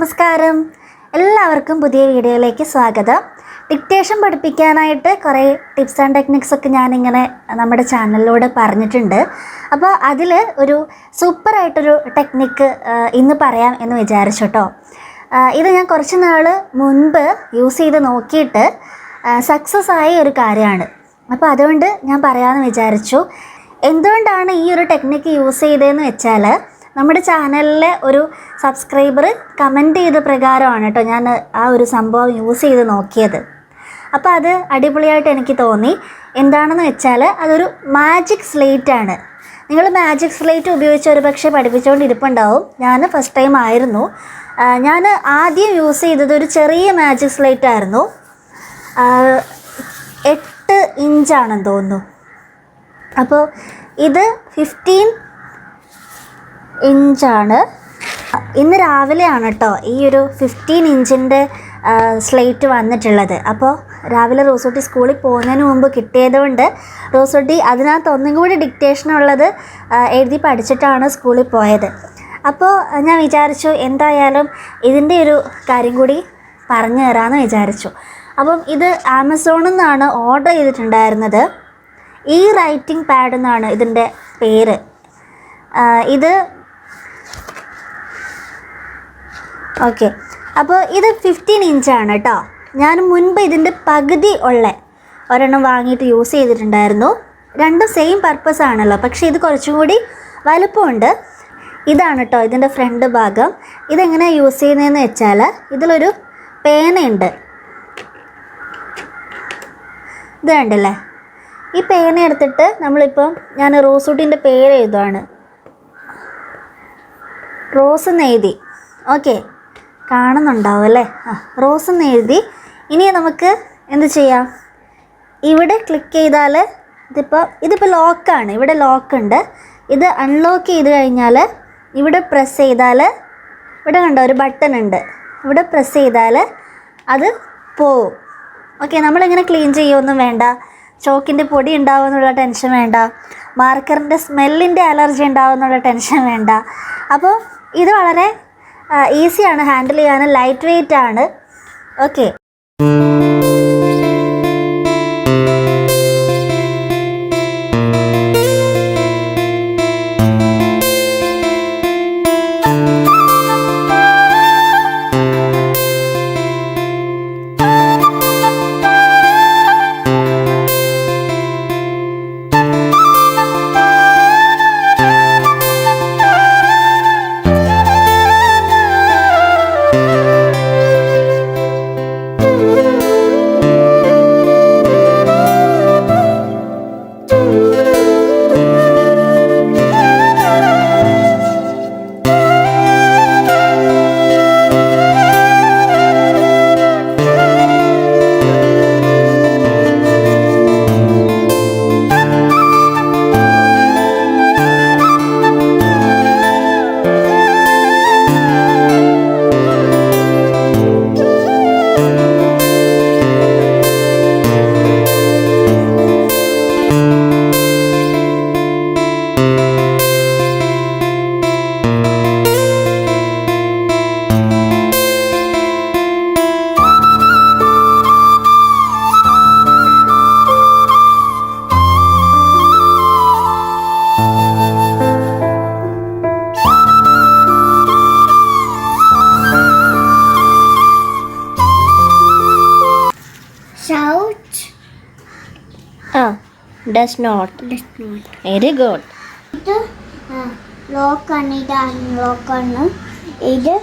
നമസ്കാരം. എല്ലാവർക്കും പുതിയ വീഡിയോയിലേക്ക് സ്വാഗതം. ഡിക്റ്റേഷൻ പഠിപ്പിക്കാനായിട്ട് കുറേ ടിപ്സ് ആൻഡ് ടെക്നിക്സ് ഒക്കെ ഞാനിങ്ങനെ നമ്മുടെ ചാനലിലൂടെ പറഞ്ഞിട്ടുണ്ട്. അപ്പോൾ അതിൽ ഒരു സൂപ്പറായിട്ടൊരു ടെക്നിക്ക് ഇന്ന് പറയാം എന്ന് വിചാരിച്ചു കേട്ടോ. ഇത് ഞാൻ കുറച്ച് നാൾ മുൻപ് യൂസ് ചെയ്ത് നോക്കിയിട്ട് സക്സസ് ആയ ഒരു കാര്യമാണ്. അപ്പോൾ അതുകൊണ്ട് ഞാൻ പറയാമെന്ന് വിചാരിച്ചു. എന്തുകൊണ്ടാണ് ഈ ഒരു ടെക്നിക്ക് യൂസ് ചെയ്തതെന്ന് വെച്ചാൽ നമ്മുടെ ചാനലിലെ ഒരു സബ്സ്ക്രൈബർ കമന്റ് ചെയ്ത പ്രകാരമാണ് കേട്ടോ ഞാൻ ആ ഒരു സംഭവം യൂസ് ചെയ്ത് നോക്കിയത്. അപ്പോൾ അത് അടിപൊളിയായിട്ട് എനിക്ക് തോന്നി. എന്താണെന്ന് വെച്ചാൽ അതൊരു മാജിക് സ്ലേറ്റ് ആണ്. നിങ്ങൾ മാജിക് സ്ലേറ്റ് ഉപയോഗിച്ച് ഒരു പക്ഷേ പഠിപ്പിച്ചുകൊണ്ടിരിപ്പുണ്ടാവും ഞാൻ ഫസ്റ്റ് ടൈം ആയിരുന്നു. ഞാൻ ആദ്യം യൂസ് ചെയ്തത് ഒരു ചെറിയ മാജിക് സ്ലേറ്റ് ആയിരുന്നു. എട്ട് ഇഞ്ചാണെന്ന് തോന്നുന്നു. അപ്പോൾ ഇത് ഫിഫ്റ്റീൻ ഇഞ്ചാണ്. ഇന്ന് രാവിലെയാണ് കേട്ടോ ഈ ഒരു ഫിഫ്റ്റീൻ ഇഞ്ചിന്റെ സ്ലേറ്റ് വന്നിട്ടുള്ളത്. അപ്പോൾ രാവിലെ റോസോട്ടി സ്കൂളിൽ പോകുന്നതിന് മുമ്പ് കിട്ടിയതുകൊണ്ട് റോസോട്ടി അതിനകത്ത് ഒന്നും കൂടി ഡിക്റ്റേഷൻ ഉള്ളത് എഴുതി പഠിച്ചിട്ടാണ് സ്കൂളിൽ പോയത്. അപ്പോൾ ഞാൻ വിചാരിച്ചു എന്തായാലും ഇതിന്റെ ഒരു കാര്യം കൂടി പറഞ്ഞു തരാമെന്ന് വിചാരിച്ചു. അപ്പം ഇത് ആമസോണിൽ നിന്നാണ് ഓർഡർ ചെയ്തിട്ടുണ്ടായിരുന്നത്. ഈ റൈറ്റിംഗ് പാഡ് എന്നാണ് ഇതിന്റെ പേര്. ഇത് ഓക്കെ അപ്പോൾ ഇത് ഫിഫ്റ്റീൻ ഇഞ്ചാണ് കേട്ടോ ഞാൻ മുൻപ് ഇതിന്റെ പകുതി ഉള്ള ഒരെണ്ണം വാങ്ങിയിട്ട് യൂസ് ചെയ്തിട്ടുണ്ടായിരുന്നു. രണ്ടും സെയിം പർപ്പസ് ആണല്ലോ. പക്ഷേ ഇത് കുറച്ചും കൂടി വലുപ്പമുണ്ട്. ഇതാണ് കേട്ടോ ഇതിന്റെ ഫ്രണ്ട് ഭാഗം. ഇതെങ്ങനെയാണ് യൂസ് ചെയ്യുന്നതെന്ന് വെച്ചാൽ ഇതിലൊരു പേനയുണ്ട്. ഇത് കണ്ടില്ലേ? ഈ പേന എടുത്തിട്ട് നമ്മളിപ്പം ഞാൻ റോസൂട്ടിന്റെ പേര് എഴുതുവാണ്. റോസ് എഴുതി ഓക്കെ കാണുന്നുണ്ടാവും അല്ലേ? ആ റോസ് എന്ന് എഴുതി. ഇനി നമുക്ക് എന്ത് ചെയ്യാം? ഇവിടെ ക്ലിക്ക് ചെയ്താൽ ഇതിപ്പോൾ ഇതിപ്പോൾ ലോക്കാണ് ഇവിടെ ലോക്ക് ഉണ്ട്. ഇത് അൺലോക്ക് ചെയ്ത് കഴിഞ്ഞാൽ ഇവിടെ പ്രസ് ചെയ്താൽ ഇവിടെ കണ്ടോ ഒരു ബട്ടൺ ഉണ്ട്. ഇവിടെ പ്രസ് ചെയ്താൽ അത് പോവും. ഓക്കെ നമ്മളിങ്ങനെ ക്ലീൻ ചെയ്യുമൊന്നും വേണ്ട. ചോക്കിന്റെ പൊടി ഉണ്ടാവും എന്നുള്ള ടെൻഷൻ വേണ്ട മാർക്കറിന്റെ സ്മെല്ലിന്റെ അലർജി ഉണ്ടാവും എന്നുള്ള ടെൻഷൻ വേണ്ട. അപ്പോൾ ഇത് വളരെ ഈസിയാണ് ഹാൻഡിൽ ചെയ്യാൻ ലൈറ്റ് വെയിറ്റ് ആണ്. Okay Shout Ah, does not. does not. Very good. ഇത് ലോക്കാണ് ഇത് അൺലോക്കാണ് ഇത്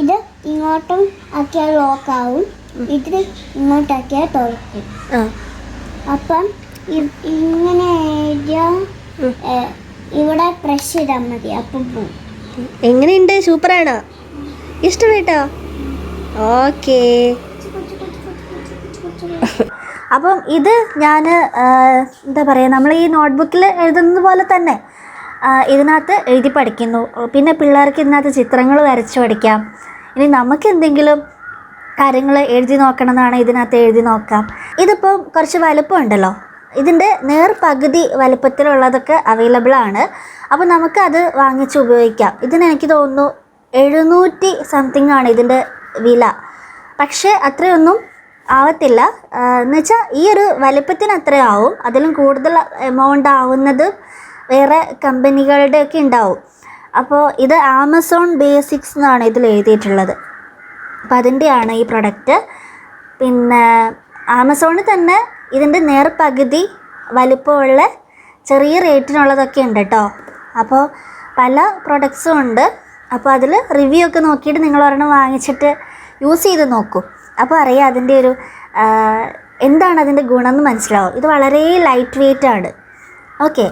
ഇത് ഇങ്ങോട്ടും ആക്കിയാൽ ലോക്കാവും ഇത് ഇങ്ങോട്ടാക്കിയാൽ തുറക്കും. അപ്പം ഇങ്ങനെ എഴുതിയാൽ ഇവിടെ പ്രഷ് ചെയ്താൽ മതി. അപ്പം പോവും. എങ്ങനെയുണ്ട്? സൂപ്പറാണോ ഇഷ്ടമായിട്ടോ ഓക്കേ അപ്പം ഇത് ഞാൻ എന്താ പറയുക നമ്മൾ ഈ നോട്ട്ബുക്കിൽ എഴുതുന്നത് പോലെ തന്നെ ഇതിനകത്ത് എഴുതി പഠിക്കുന്നു. പിന്നെ പിള്ളേർക്ക് ഇതിനകത്ത് ചിത്രങ്ങൾ വരച്ച് പഠിക്കാം. ഇനി നമുക്ക് എന്തെങ്കിലും കാര്യങ്ങൾ എഴുതി നോക്കണം എന്നാണ് ഇതിനകത്ത് എഴുതി നോക്കാം. ഇതിപ്പം കുറച്ച് വലുപ്പമുണ്ടല്ലോ ഇതിന്റെ നേർ പകുതി വലുപ്പത്തിലുള്ളതൊക്കെ അവൈലബിൾ ആണ്. അപ്പോൾ നമുക്കത് വാങ്ങിച്ച് ഉപയോഗിക്കാം. ഇതിന് എനിക്ക് തോന്നുന്നു എഴുന്നൂറ്റി സംതിങ് ആണ് ഇതിന്റെ വില. പക്ഷേ അത്രയൊന്നും ആവത്തില്ല. എന്ന് വെച്ചാൽ ഈ ഒരു വലിപ്പത്തിന് ആവും. അതിലും കൂടുതൽ എമൗണ്ട് ആവുന്നത് വേറെ കമ്പനികളുടെയൊക്കെ ഉണ്ടാവും. അപ്പോൾ ഇത് ആമസോൺ ബേസിക്സ് എന്നാണ് ഇതിൽ എഴുതിയിട്ടുള്ളത്. അപ്പോൾ അതിന്റെയാണ് ഈ പ്രൊഡക്റ്റ് പിന്നെ ആമസോണിൽ തന്നെ ഇതിന്റെ നേർ പകുതി വലിപ്പമുള്ള ചെറിയ റേറ്റിനുള്ളതൊക്കെ ഉണ്ട് കേട്ടോ. അപ്പോൾ പല പ്രൊഡക്ട്സും ഉണ്ട്. അപ്പോൾ അതിൽ റിവ്യൂ ഒക്കെ നോക്കിയിട്ട് നിങ്ങൾ ഒരെണ്ണം വാങ്ങിച്ചിട്ട് യൂസ് ചെയ്ത് നോക്കൂ. അപ്പോൾ അറിയാം അതിന്റെ ഒരു എന്താണ് അതിന്റെ ഗുണം എന്ന് മനസ്സിലാവും. ഇത് വളരെ ലൈറ്റ് വെയിറ്റ് ആണ്. ഓക്കെ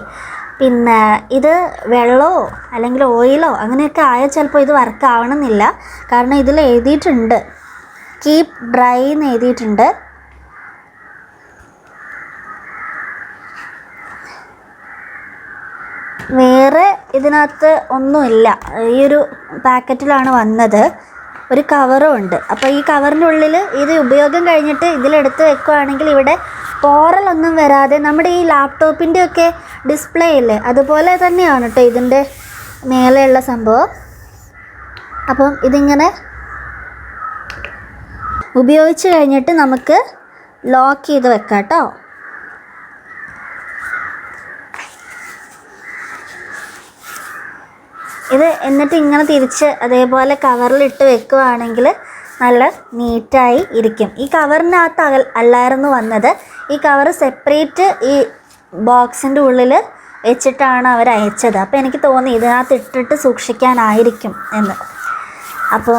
പിന്നെ ഇത് വെള്ളമോ അല്ലെങ്കിൽ ഓയിലോ അങ്ങനെയൊക്കെ ആയാൽ ചിലപ്പോൾ ഇത് വർക്ക് ആവണമെന്നില്ല. കാരണം ഇതിൽ എഴുതിയിട്ടുണ്ട്. കീപ് ഡ്രൈ എന്ന് എഴുതിയിട്ടുണ്ട്. വേറെ ഇതിനകത്ത് ഒന്നുമില്ല. ഈ ഒരു പാക്കറ്റിലാണ് വന്നത്. ഒരു കവറും ഉണ്ട് അപ്പോൾ ഈ കവറിന്റെ ഉള്ളിൽ ഇത് ഉപയോഗം കഴിഞ്ഞിട്ട് ഇതിലെടുത്ത് വെക്കുകയാണെങ്കിൽ ഇവിടെ പോറലൊന്നും വരാതെ നമ്മുടെ ഈ ലാപ്ടോപ്പിന്റെ ഒക്കെ ഡിസ്പ്ലേ ഇല്ലേ അതുപോലെ തന്നെയാണ് കേട്ടോ ഇതിന്റെ മേലെയുള്ള സംഭവം. അപ്പം ഇതിങ്ങനെ ഉപയോഗിച്ച് കഴിഞ്ഞിട്ട് നമുക്ക് ലോക്ക് ചെയ്ത് വെക്കാം കേട്ടോ ഇത് എന്നിട്ട് ഇങ്ങനെ തിരിച്ച് അതേപോലെ കവറിലിട്ട് വെക്കുകയാണെങ്കിൽ നല്ല നീറ്റായി ഇരിക്കും. ഈ കവറിനകത്ത് അകൽ അല്ലായിരുന്നു വന്നത്. ഈ കവർ സെപ്പറേറ്റ് ഈ ബോക്സിന്റെ ഉള്ളിൽ വെച്ചിട്ടാണ് അവർ അയച്ചത്. അപ്പോൾ എനിക്ക് തോന്നി ഇതിനകത്ത് ഇട്ടിട്ട് സൂക്ഷിക്കാനായിരിക്കും എന്ന്. അപ്പോൾ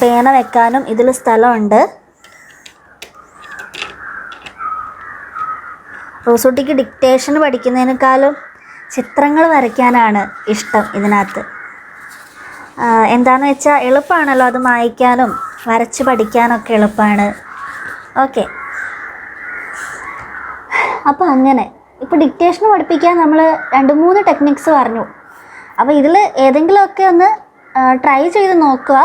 പേന വെക്കാനും ഇതിൽ സ്ഥലമുണ്ട്. റോസൂട്ടിക്ക് ഡിക്റ്റേഷൻ പഠിക്കുന്നതിനേക്കാളും ചിത്രങ്ങൾ വരയ്ക്കാനാണ് ഇഷ്ടം ഇതിനകത്ത്. എന്താണെന്ന് വെച്ചാൽ എളുപ്പമാണല്ലോ അത് മായ്ക്കാനും വരച്ച് പഠിക്കാനൊക്കെ എളുപ്പമാണ് ഓക്കെ. അപ്പോൾ അങ്ങനെ. ഇപ്പോൾ ഡിക്റ്റേഷൻ പഠിപ്പിക്കാൻ നമ്മൾ രണ്ട് മൂന്ന് ടെക്നിക്സ് പറഞ്ഞു. അപ്പോൾ ഇതിൽ ഏതെങ്കിലുമൊക്കെ ഒന്ന് ട്രൈ ചെയ്ത് നോക്കുക.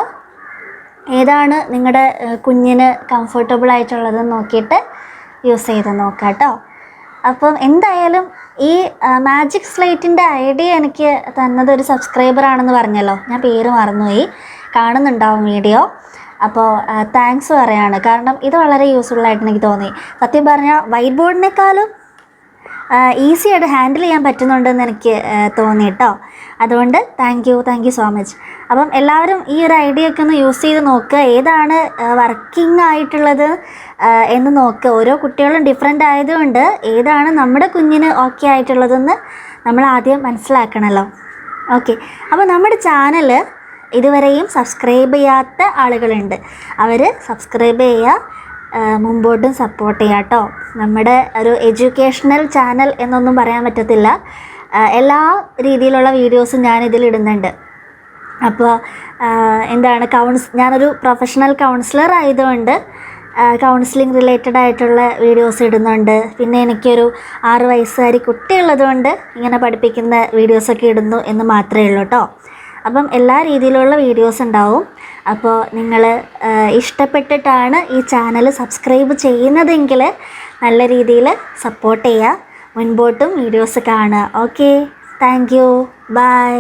ഏതാണ് നിങ്ങളുടെ കുഞ്ഞിന് കംഫർട്ടബിൾ ആയിട്ടുള്ളതെന്ന് നോക്കിയിട്ട് യൂസ് ചെയ്ത് നോക്കാം കേട്ടോ അപ്പം എന്തായാലും ഈ മാജിക് സ്ലേറ്റിന്റെ ഐഡിയ എനിക്ക് തന്നത് ഒരു സബ്സ്ക്രൈബർ ആണെന്ന് പറഞ്ഞല്ലോ. ഞാൻ പേര് മറന്നുപോയി. കാണുന്നുണ്ടാവും വീഡിയോ. അപ്പോൾ താങ്ക്സ് പറയാണ് കാരണം ഇത് വളരെ യൂസ്ഫുൾ ആയിട്ട് എനിക്ക് തോന്നി. സത്യം പറഞ്ഞാൽ വൈറ്റ് ബോർഡിനേക്കാളും ഈസി ആയിട്ട് ഹാൻഡിൽ ചെയ്യാൻ പറ്റുന്നുണ്ടെന്ന് എനിക്ക് തോന്നി കേട്ടോ അതുകൊണ്ട് thank you thank you so much അപ്പം എല്ലാവരും ഈ ഒരു ഐഡിയ ഒക്കെ ഒന്ന് യൂസ് ചെയ്ത് നോക്കുക ഏതാണ് വർക്കിംഗ് ആയിട്ടുള്ളത് എന്ന് നോക്കുക ഓരോ കുട്ടികളും ഡിഫറെന്റ് ആയതുകൊണ്ട് ഏതാണ് നമ്മുടെ കുഞ്ഞിന് ഓക്കെ ആയിട്ടുള്ളതെന്ന് നമ്മൾ ആദ്യം മനസ്സിലാക്കണമല്ലോ ഓക്കെ അപ്പോൾ നമ്മുടെ ചാനൽ ഇതുവരെയും സബ്സ്ക്രൈബ് ചെയ്യാത്ത ആളുകളുണ്ട്. അവർ സബ്സ്ക്രൈബ് ചെയ്യുക മുമ്പോട്ടും സപ്പോർട്ട് ചെയ്യാം കേട്ടോ നമ്മുടെ ഒരു എഡ്യൂക്കേഷണൽ ചാനൽ എന്നൊന്നും പറയാൻ പറ്റത്തില്ല. എല്ലാ രീതിയിലുള്ള വീഡിയോസും ഞാൻ ഇതിൽ ഇടുന്നുണ്ട്. അപ്പോൾ എന്താണ് കൗൺസ് ഞാനൊരു പ്രൊഫഷണൽ കൗൺസിലർ ആയതുകൊണ്ട് കൗൺസിലിംഗ് റിലേറ്റഡ് ആയിട്ടുള്ള വീഡിയോസ് ഇടുന്നുണ്ട്. പിന്നെ എനിക്കൊരു ആറ് വയസ്സുകാരി കുട്ടിയുള്ളതുകൊണ്ട് ഇങ്ങനെ പഠിപ്പിക്കുന്ന വീഡിയോസൊക്കെ ഇടുന്നു എന്ന് മാത്രമേ ഉള്ളൂ കേട്ടോ അപ്പം എല്ലാ രീതിയിലുള്ള വീഡിയോസ് ഉണ്ടാവും. അപ്പോൾ നിങ്ങൾ ഇഷ്ടപ്പെട്ടിട്ടാണ് ഈ ചാനൽ സബ്സ്ക്രൈബ് ചെയ്യുന്നതെങ്കിൽ നല്ല രീതിയിൽ സപ്പോർട്ട് ചെയ്യുക മുൻപോട്ടും വീഡിയോസ് കാണുക. ഓക്കെ. Thank you. ബൈ.